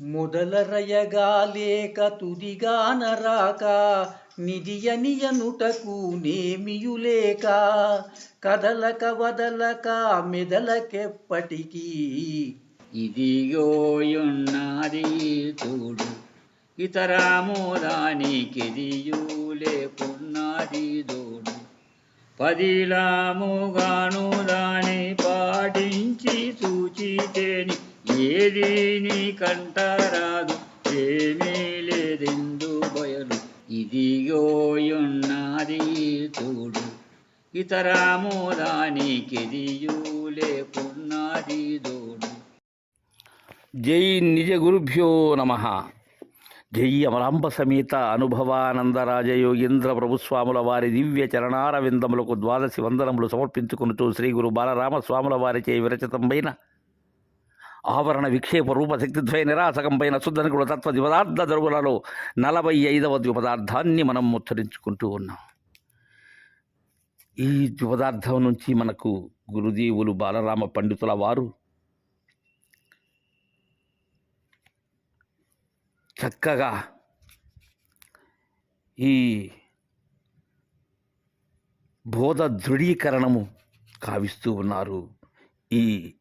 మొదలరయగా లేక తుదిగానరాక నిధియనియనుటకు నేమియులేక కదలక వదలక మెదలకెప్పటికీ. ఇదిగోయున్నది చూడు ఇతరామోదానికిదియు లేకున్నది దోడు. పదిలాముగాను దాని పాటించి సూచితేని ఏది నీ కంటరాదు ఏమీ లేదెందు బయలు. ఇదిగోయున్నది చూడు ఇతరామోదానికిదియు లేకున్నది దోడు. జై నిజ గురుభ్యో నమ. జై అమరాంబ సమేత అనుభవానందరాజయోగీంద్ర ప్రభుస్వాముల వారి దివ్య చరణారవిందములకు ద్వాదశి వందనములు సమర్పించుకునుచు శ్రీ గురు బాలరామస్వాముల వారిచే విరచితంపైన ఆవరణ విక్షేప రూపశక్తిద్వయ నిరాసకంపైన శుద్ధనికుడు తత్వ ద్విపదార్థ దరుగులలో నలభై ఐదవ ద్విపదార్థాన్ని మనం ముచ్చరించుకుంటూ ఉన్నాం. ఈ ద్విపదార్థం నుంచి మనకు గురుదేవులు బాలరామ పండితుల వారు చక్కగా ఈ బోధ దృఢీకరణము కావిస్తూ ఉన్నారు. ఈ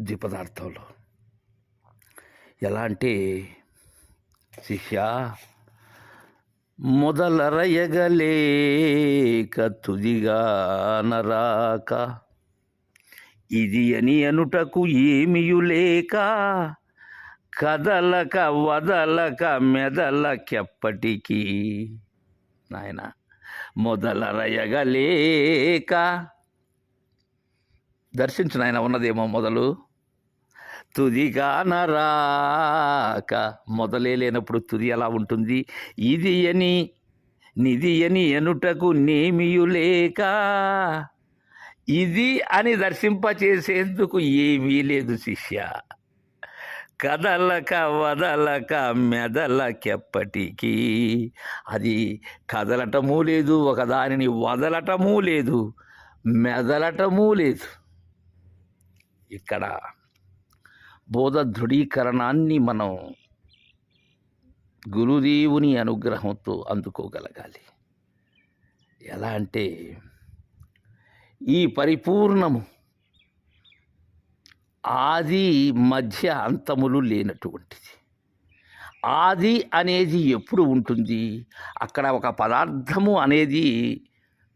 ద్విపదార్థంలో. ఎలా అంటే శిష్య మొదలరయగలేక తుదిగా నరాక ఇది అని అనుటకు ఏమియులేక కదలక వదలక మెదలకెప్పటికీ నాయన మొదలరయగలేక. దర్శించు నాయన ఉన్నదేమో మొదలు. తుదిగా నరాక మొదలే లేనప్పుడు తుది ఎలా ఉంటుంది? ఇది అని నిధి అని ఎనుటకు నేమియులేక ఇది అని దర్శింపచేసేందుకు ఏమీ లేదు శిష్య. కదలక వదలక మెదలకెప్పటికీ. అది కదలటమూ లేదు ఒకదానిని వదలటమూ లేదు మెదలటమూ లేదు. ఇక్కడ బోధ దృఢీకరణాన్ని మనం గురుదేవుని అనుగ్రహంతో అందుకోగలగాలి. ఎలా అంటే ఈ పరిపూర్ణము ఆది మధ్య అంతములు లేనటువంటిది. ఆది అనేది ఎప్పుడు ఉంటుంది? అక్కడ ఒక పదార్థము అనేది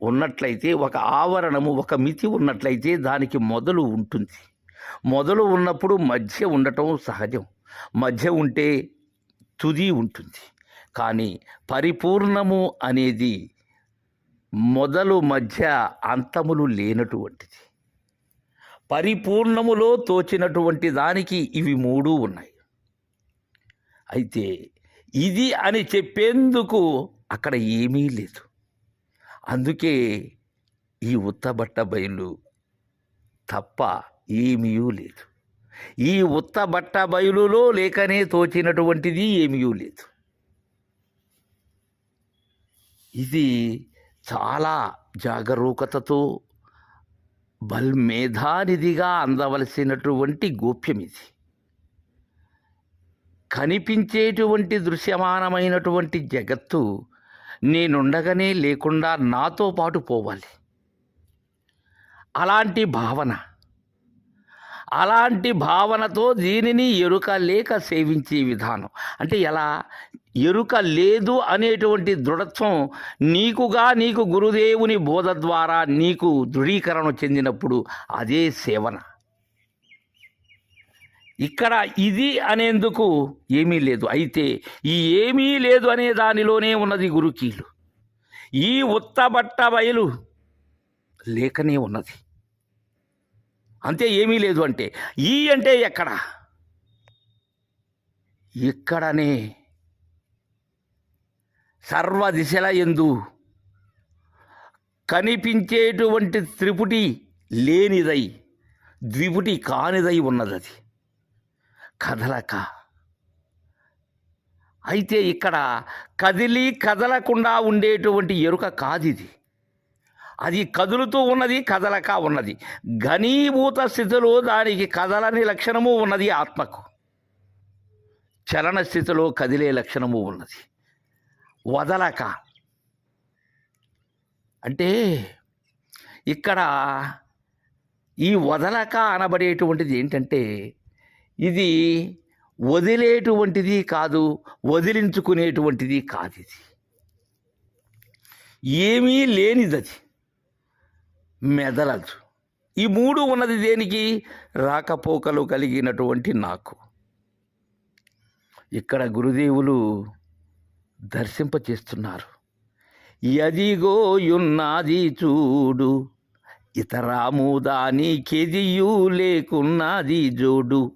ఉన్నట్లయితే ఒక ఆవరణము ఒక మితి ఉన్నట్లయితే దానికి మొదలు ఉంటుంది. మొదలు ఉన్నప్పుడు మధ్య ఉండటం సహజం. మధ్య ఉంటే తుది ఉంటుంది. కానీ పరిపూర్ణము అనేది మొదలు మధ్య అంతములు లేనటువంటిది. పరిపూర్ణములో తోచినటువంటి దానికి ఇవి మూడు ఉన్నాయి. అయితే ఇది అని చెప్పేందుకు అక్కడ ఏమీ లేదు. అందుకే ఈ ఉత్తబట్ట బయలు తప్ప ఏమీయూ లేదు. ఈ ఉత్తబట్ట బయలులో లేకనే తోచినటువంటిది ఏమీయూ లేదు. ఇది చాలా జాగరూకతతో బల్మేధానిధిగా అందవలసినటువంటి గోప్యం ఇది కనిపించేటువంటి దృశ్యమానమైనటువంటి జగత్తు నేనుండగానే లేకుండా నాతో పాటు పోవాలి. అలాంటి భావన అలాంటి భావనతో దీనిని ఎరుక లేక సేవించే విధానం. అంటే ఎలా? ఎరుక లేదు అనేటువంటి దృఢత్వం నీకుగా నీకు గురుదేవుని బోధ ద్వారా నీకు దృఢీకరణ చెందినప్పుడు అదే సేవన. ఇక్కడ ఇది అనేందుకు ఏమీ లేదు. అయితే ఈ ఏమీ లేదు అనే దానిలోనే ఉన్నది గురుకీలు. ఈ ఉత్తబట్ట బయలు లేకనే ఉన్నది. అంతే ఏమీ లేదు అంటే ఈ అంటే ఎక్కడ? ఇక్కడనే సర్వ దిశల ఎందు కనిపించేటువంటి త్రిపుటి లేనిదై ద్విపుటి కానిదై ఉన్నది అది కదలక. అయితే ఇక్కడ కదిలి కదలకుండా ఉండేటువంటి ఎరుక కాదిది. అది కదులుతూ ఉన్నది కదలక ఉన్నది. ఘనీభూత స్థితిలో దానికి కదలని లక్షణము ఉన్నది ఆత్మకు. చలన స్థితిలో కదిలే లక్షణము ఉన్నది. వదలక. అంటే ఇక్కడ ఈ వదలక అనబడేటువంటిది ఏంటంటే ఇది వదిలేటువంటిది కాదు వదిలించుకునేటువంటిది కాదు ఇది. ఏమీ లేనిదది. మెదలదు. ఈ మూడు ఉన్నది దేనికి? రాకపోకలు కలిగినటువంటి నాకు. ఇక్కడ గురుదేవులు దర్శింపచేస్తున్నారు. ఎదిగో యున్నది చూడు ఇతరాము దాని కెదియు లేకున్నది జోడు.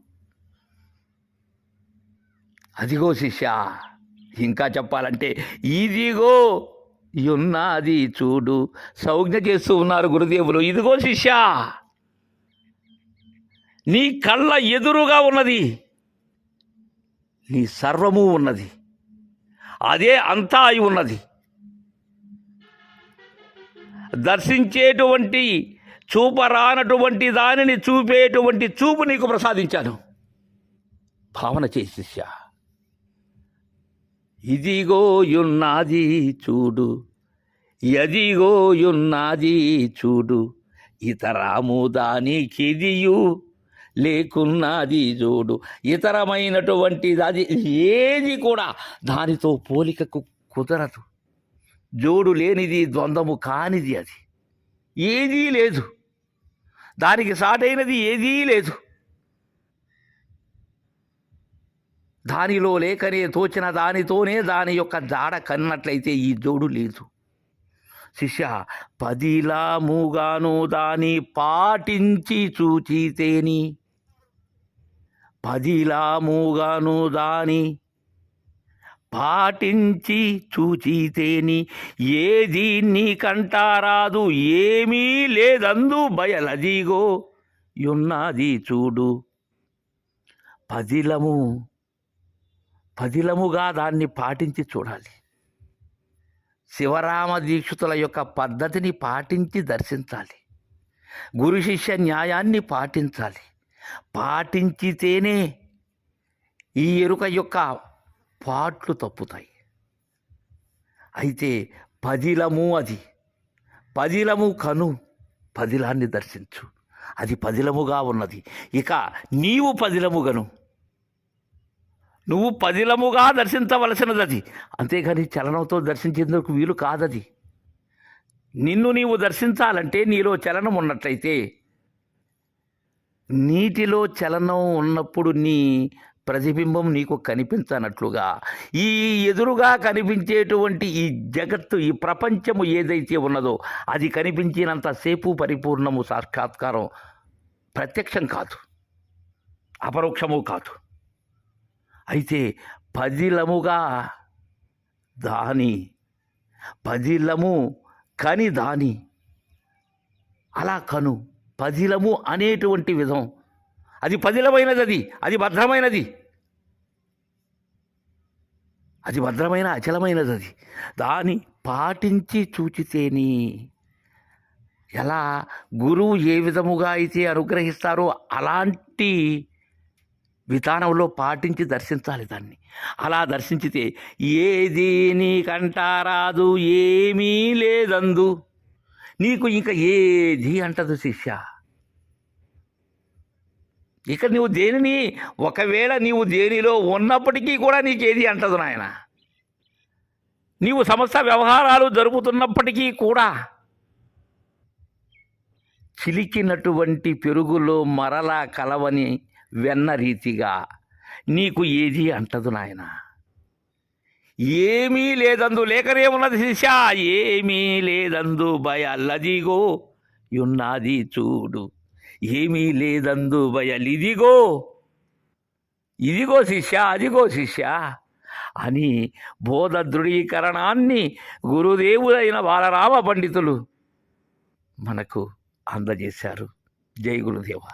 అదిగో శిష్య ఇంకా చెప్పాలంటే ఇదిగో యున్నది చూడు. సౌజ్ఞ చేస్తూ ఉన్నారు గురుదేవులు. ఇదిగో శిష్య నీ కళ్ళ ఎదురుగా ఉన్నది నీ సర్వము ఉన్నది అదే అంతా అయి ఉన్నది. దర్శించేటువంటి చూపరానటువంటి దానిని చూపేటువంటి చూపు నీకు ప్రసాదించాను. భావన చేసి శిష్య. ఇదిగోయున్నది చూడు ఎదిగోయున్నది చూడు ఇతరాము దానికిదియు లేకున్నది చూడు ఇతరమైనటువంటి అది ఏది కూడా దానితో పోలికకు కుదరదు. జోడు లేనిది ద్వంద్వము కానిది అది. ఏదీ లేదు. దానికి సాటైనది ఏదీ లేదు. దానిలో లేకనే తోచిన దానితోనే దాని యొక్క జాడ కన్నట్లయితే ఈ జోడు లేదు. శిష్య పదిలా మూగాను దాని పాటించి చూచితేని. పదిలా మూగాను దాని పాటించి చూచితేని. ఏది నీకంటారాదు ఏమీ లేదందు బయలదిగో యున్నది చూడు. పదిలము పదిలముగా దాన్ని పాటించి చూడాలి. శివరామ దీక్షితుల యొక్క పద్ధతిని పాటించి దర్శించాలి. గురు శిష్య న్యాయాన్ని పాటించాలి. పాటించితేనే ఈ ఎరుక యొక్క పాట్లు తప్పుతాయి. అయితే పదిలము అది. పదిలము కను పదిలాన్ని దర్శించు. అది పదిలముగా ఉన్నది. ఇక నీవు పదిలముగను నువ్వు పదిలముగా దర్శించవలసినది అది అంతేగాని చలనంతో దర్శించేందుకు వీలు కాదది. నిన్ను నీవు దర్శించాలంటే నీలో చలనం ఉన్నట్లయితే నీటిలో చలనం ఉన్నప్పుడు నీ ప్రతిబింబం నీకు కనిపించనట్లుగా ఈ ఎదురుగా కనిపించేటువంటి ఈ జగత్తు ఈ ప్రపంచము ఏదైతే ఉన్నదో అది కనిపించినంతసేపు పరిపూర్ణము సాక్షాత్కారం ప్రత్యక్షం కాదు అపరోక్షము కాదు. అయితే పదిలముగా దాని పదిలము కని దాని. అలా కను. పదిలము అనేటువంటి విధం. అది పదిలమైనది అది. అది భద్రమైనది. అది భద్రమైన అచలమైనది అది. దాని పాటించి చూచితేని ఎలా గురువు ఏ విధముగా అయితే అనుగ్రహిస్తారో అలాంటి విధానంలో పాటించి దర్శించాలి దాన్ని. అలా దర్శించితే ఏది నీకంటారాదు ఏమీ లేదందు. నీకు ఇంకా ఏది అంటదు శిష్య. ఇక నువ్వు దేనిని ఒకవేళ నీవు దేనిలో ఉన్నప్పటికీ కూడా నీకేది అంటదు నాయన. నీవు సమస్త వ్యవహారాలు జరుపుతున్నప్పటికీ కూడా చిలికినటువంటి పెరుగులో మరలా కలవని వెన్న రీతిగా. నీకు ఏది అంటదు నాయన. ఏమీ లేదందు లేఖరేమున్నది శిష్య. ఏమీ లేదందు భయల్లదిగో యున్నది చూడు. ఏమీ లేదందు భయలిదిగో ఇదిగో శిష్య అదిగో శిష్య అని బోధ దృఢీకరణాన్ని గురుదేవులైన బాలరామ పండితులు మనకు అందజేశారు. జై గురుదేవ.